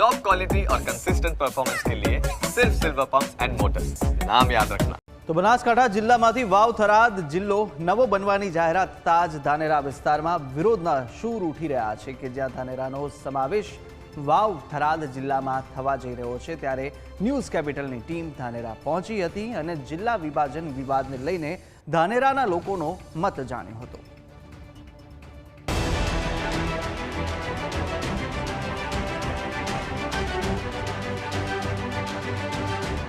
Top quality और consistent performance के लिए सिर्फ सिल्वर पंप एंड मोटर्स नाम याद रखना તો બનાસકાંઠા જિલ્લામાંથી વાવ થરાદ જિલ્લો નવો બનવાની જાહેરાત થતાં જ ધાનેરા વિસ્તારમાં વિરોધના સૂર ઉઠી રહ્યા છે કે જ્યાં ધાનેરાનો સમાવેશ વાવ થરાદ જિલ્લામાં થવા જઈ રહ્યો છે ત્યારે ન્યૂઝ કેપિટલની ટીમ ધાનેરા પહોંચી હતી અને જિલ્લા વિભાજન વિવાદને લઈને ધાનેરાના લોકોનો મત જાણ્યો હતો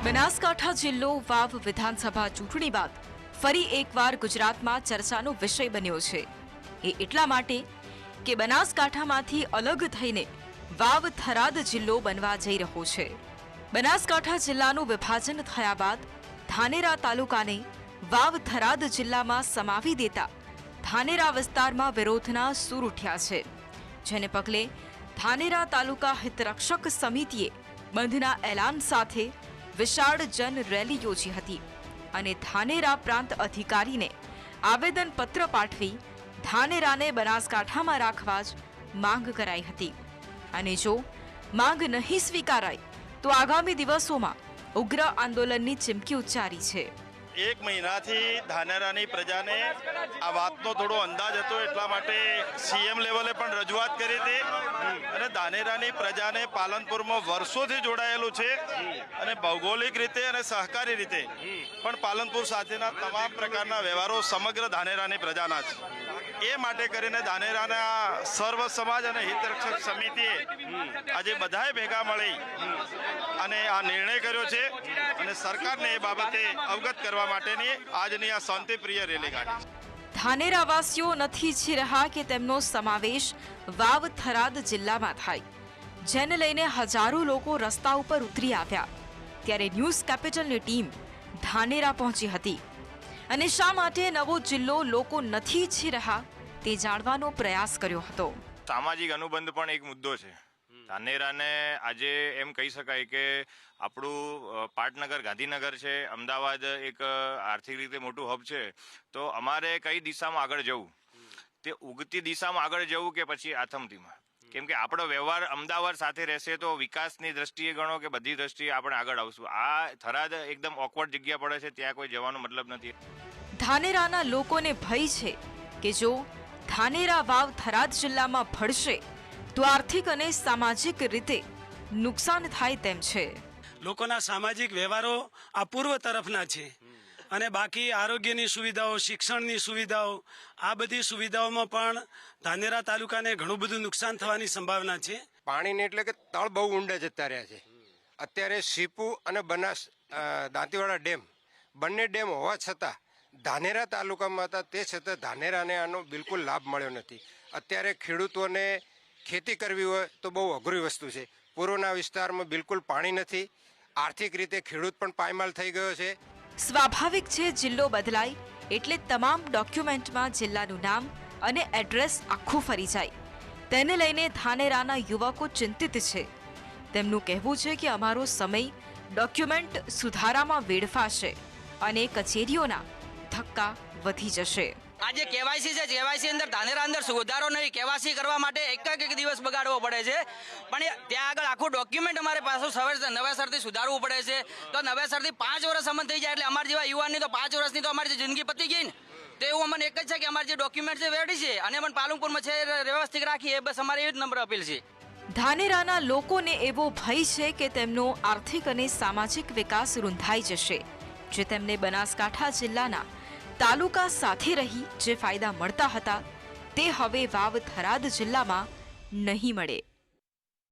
બનાસકાંઠા જિલ્લો વાવ વિધાનસભા ચૂંટણી બાદ ફરી એકવાર ગુજરાતમાં ચર્ચાનો વિષય બન્યો છે. એ એટલા માટે કે બનાસકાંઠામાંથી અલગ થઈને વાવ થરાદ જિલ્લો બનવા જઈ રહ્યો છે. બનાસકાંઠા જિલ્લાનું વિભાજન થયા બાદ ધાનેરા તાલુકાને વાવ થરાદ જિલ્લામાં સમાવી દેતા ધાનેરા વિસ્તારમાં વિરોધના સૂર ઉઠ્યા છે. જેને પગલે ધાનેરા તાલુકા હિતરક્ષક સમિતિએ બંધના એલાન સાથે વિશાળ જન રેલી યોજી હતી અને ધાનેરા પ્રાંત અધિકારીને આવેદનપત્ર પાઠવી ધાનેરાને બનાસકાંઠામાં રાખવા જ માંગ કરાઈ હતી. અને જો માંગ નહીં સ્વીકારાય, તો આગામી દિવસોમાં ઉગ્ર આંદોલનની ચીમકી ઉચ્ચારી છે. એક મહિનાથી ધાનેરાની પ્રજાને આ વાતનો થોડો અંદાજ હતો એટલા માટે સીએમ લેવલે પણ રજૂઆત કરી હતી. અને ધાનેરાની પ્રજાને પાલનપુરમાં વર્ષોથી જોડાયેલું છે અને ભૌગોલિક રીતે અને સહકારી રીતે. પણ પાલનપુર સાથેના તમામ પ્રકારના વ્યવહારો સમગ્ર ધાનેરાની પ્રજાના છે એ માટે કરીને દાનેરાના સર્વ સમાજ અને હિતરક્ષક સમિતિએ આજે બધાએ ભેગા મળી અને આ નિર્ણય કર્યો છે અને સરકારને એ બાબતે અવગત કરવા માટેની આજની આ શાંતિપ્રિય રેલી કાઢી ધાનેરાવાસીઓ નથી ઈચ્છી રહ્યા કે તેમનો સમાવેશ વાવ થરાદ જિલ્લામાં થાય. જેને લઈને હજારો લોકો રસ્તા ઉપર ઉતરી આવ્યા. ત્યારે ન્યૂઝ કેપિટલની ટીમ ધાનેરા પહોંચી હતી. અને શા માટે નવો જિલ્લો લોકો નથી ઈચ્છી રહ્યા તે જાણવાનો પ્રયાસ કર્યો હતો. સામાજિક અનુબંધ પણ એક મુદ્દો છે. ધાનેરાને આજે એમ કહી શકાય કે આપણું પાટનગર, ગાંધીનગર છે, અમદાવાદ એક આર્થિક રીતે મોટું હબ છે. તો અમારે કઈ દિશામાં આગળ જવું? તે ઉગતી દિશામાં આગળ જવું કે પછી આથમતીમાં? કેમ કે આપણો વ્યવહાર અમદાવાદ સાથે રહેશે તો વિકાસની દ્રષ્ટિએ ગણો કે બધી દ્રષ્ટિએ આપણે આગળ આવશું. આ થરાદ એકદમ ઓકવર્ડ જગ્યા પડે છે ત્યાં કોઈ જવાનો મતલબ નથી. ધાનેરાના લોકોને ભય છે કે જો ધાનેરા વાવ થરાદ જિલ્લામાં ભળશે તો આર્થિક અને સામાજિક રીતે નુકસાન થાય તેમ છે. લોકોના સામાજિક વ્યવહારો આ પૂર્વ તરફના છે. અને બાકી આરોગ્યની સુવિધાઓ, શિક્ષણની સુવિધાઓ, આ બધી સુવિધાઓમાં પણ ધાનેરા તાલુકાને ઘણું બધું નુકસાન થવાની સંભાવના છે. પાણીને એટલે કે તળ બહુ ઊંડા જતા રહ્યા છે. અત્યારે સીપુ અને બનાસ દાંતીવાડા ડેમ બંને ડેમ હોવા છતાં ધાનેરા તાલુકામાં હતા, તે છતાં ધાનેરાને આનો બિલકુલ લાભ મળ્યો નથી. અત્યારે ખેડૂતોને ખેતી કરવી હોય તો બહુ અઘરી વસ્તુ છે. પૂર્વના વિસ્તારમાં બિલકુલ પાણી નથી. આર્થિક રીતે ખેડૂત પણ પાયમાલ થઈ ગયો છે. સ્વાભાવિક છે, જિલ્લો બદલાય એટલે તમામ ડોક્યુમેન્ટમાં જિલ્લાનું નામ અને એડ્રેસ આખું ફરી જાય. તેને લઈને ધાનેરાના યુવકો ચિંતિત છે. તેમનું કહેવું છે કે અમારો સમય ડોક્યુમેન્ટ સુધારામાં વેડફાશે અને કચેરીઓના ધક્કા વધી જશે. આ જે કેવાયસી છે, કેવાયસી અંદર ધાનેરા અંદર સુધારો નહીં, કેવાયસી કરવા માટે એક એક દિવસ બગાડવો પડે છે. પણ ત્યાં આગળ આખું ડોક્યુમેન્ટ અમારે પાછું સવે નવેસરથી સુધારવું પડે છે. તો નવેસરથી પાંચ વર્ષ અમન થઈ જાય એટલે અમારા જેવા યુવાનની તો પાંચ વર્ષની તો અમારી જિંદગી પતી ગઈ ને, તો એવું અમને એક જ છે કે અમારી જે ડોક્યુમેન્ટ છે વેડી છે અને અમને પાલનપુરમાં છે વ્યવસ્થિત રાખીએ બસ અમારી એવી જ નંબર અપીલ છે. ધાનેરાના લોકોને એવો ભય છે કે તેમનો આર્થિક અને સામાજિક વિકાસ રૂંધાઈ જશે. જે તેમને બનાસકાંઠા જિલ્લાના તાલુકા સાથે રહી જે ફાયદા મળતા હતા તે હવે વાવ થરાદ જિલ્લામાં નહીં મળે.